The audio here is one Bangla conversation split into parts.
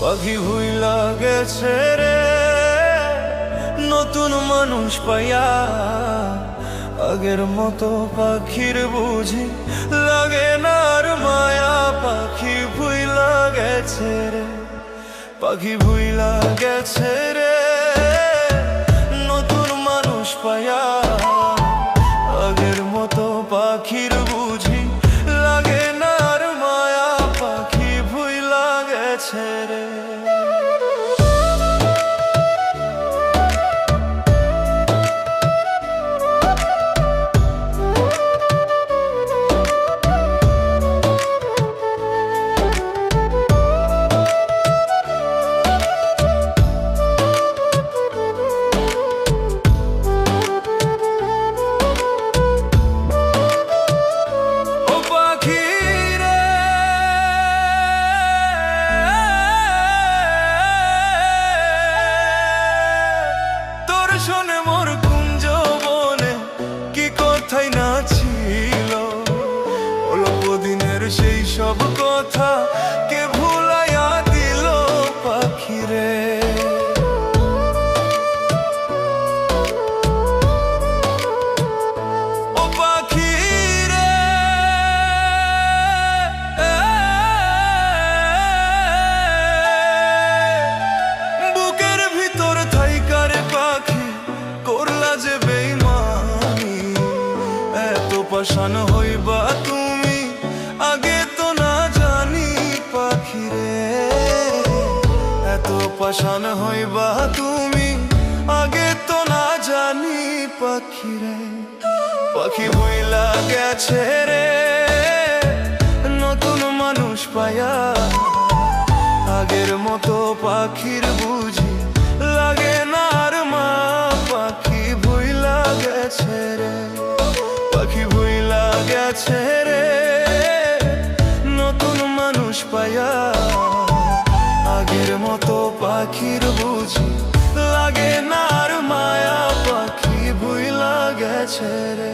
পাখি ভুইলা গেছে রে, নতুন মানুষ পাইয়া আগের মতো পাখির বুঝি লাগে না আর মায়া। পাখি ভুইলা গেছে রে, পাখি ভুইলা গেছে রে, নতুন মানুষ পাইয়া রে পাখি বইলা গেছে রে, নতুন মানুষ পায়া। আগের মতো পাখির বুঝি লাগে না মা। পাখি বইলা গেছে রে, পাখি বইলা গেছে রে, নতুন মানুষ পায়া। আগের মতো পাখির বুঝি লাগে না আর মায়া ভুইলা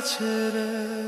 ভুইলা গেছে রে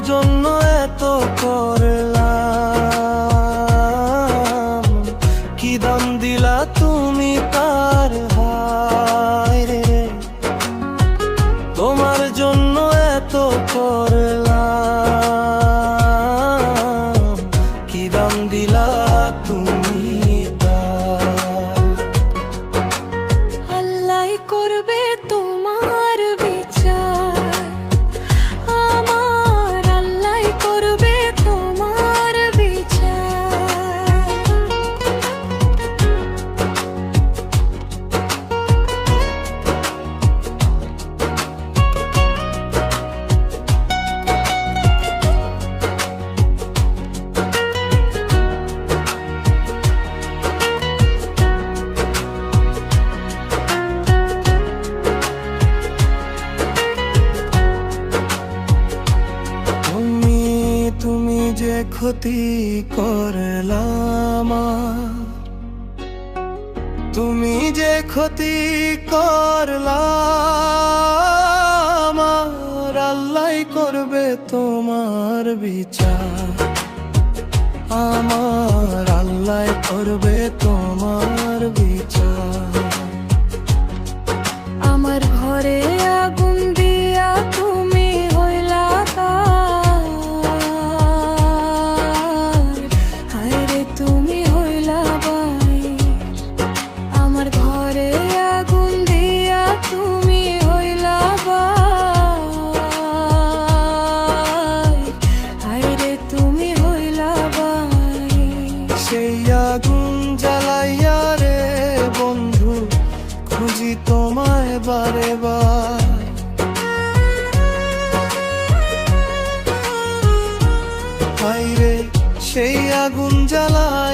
জন্য এত করলাম। কি দাম দিলা তুমি তার রে তোমার জন্য এত করলাম। কি দাম দিলা তুমি আল্লাহ করবে তো ক্ষতি করলাম তুমি যে ক্ষতি করলাম আল্লাহ করবে তোমার বিচার। আমার আল্লাহ করবে তোমার বিচার। সেই আগুন জ্বালাইয়া রে বন্ধু খুঁজি তোমায় বারে বার। সেই আগুন জ্বালায়